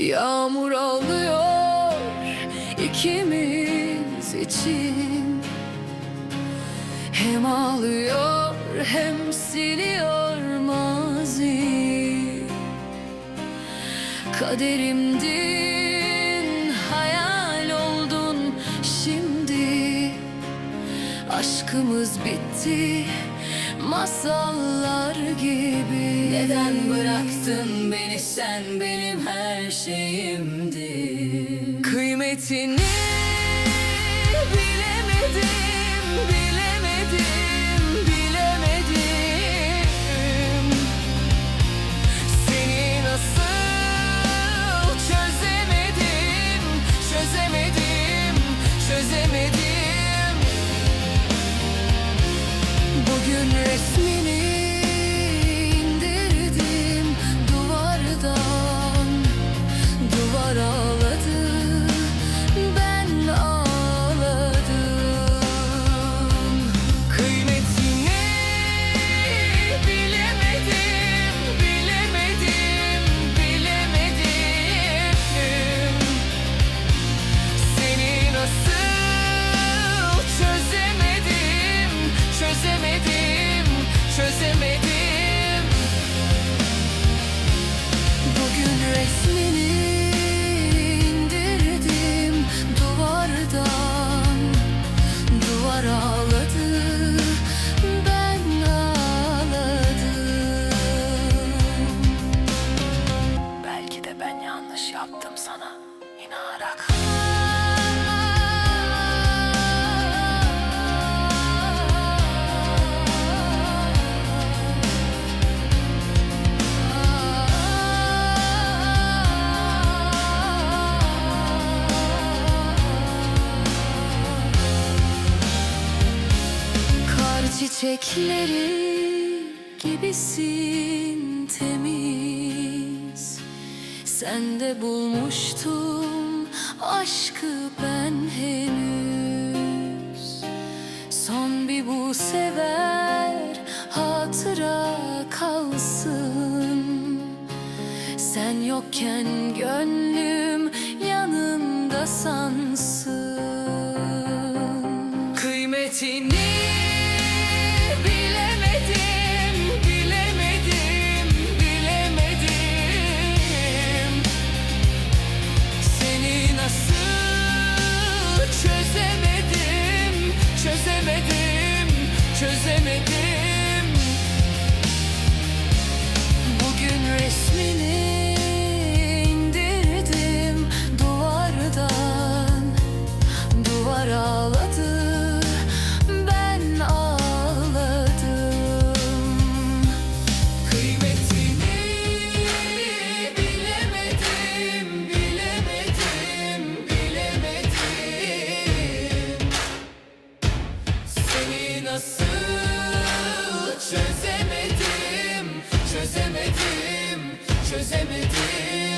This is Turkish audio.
Yağmur ağlıyor ikimiz için. Hem ağlıyor hem siliyor mazi. Kaderimdin Aşkımız bitti masallar gibi. Neden bıraktın beni sen benim her şeyimdin Kıymetini Under a çiçekleri gibisin temiz. Sende bulmuştum aşkı ben henüz. Son bir bu sever hatıra kalsın. Sen yokken gönlüm yanında sansın. Kıymetini çözemedim, çözemedim, çözemedim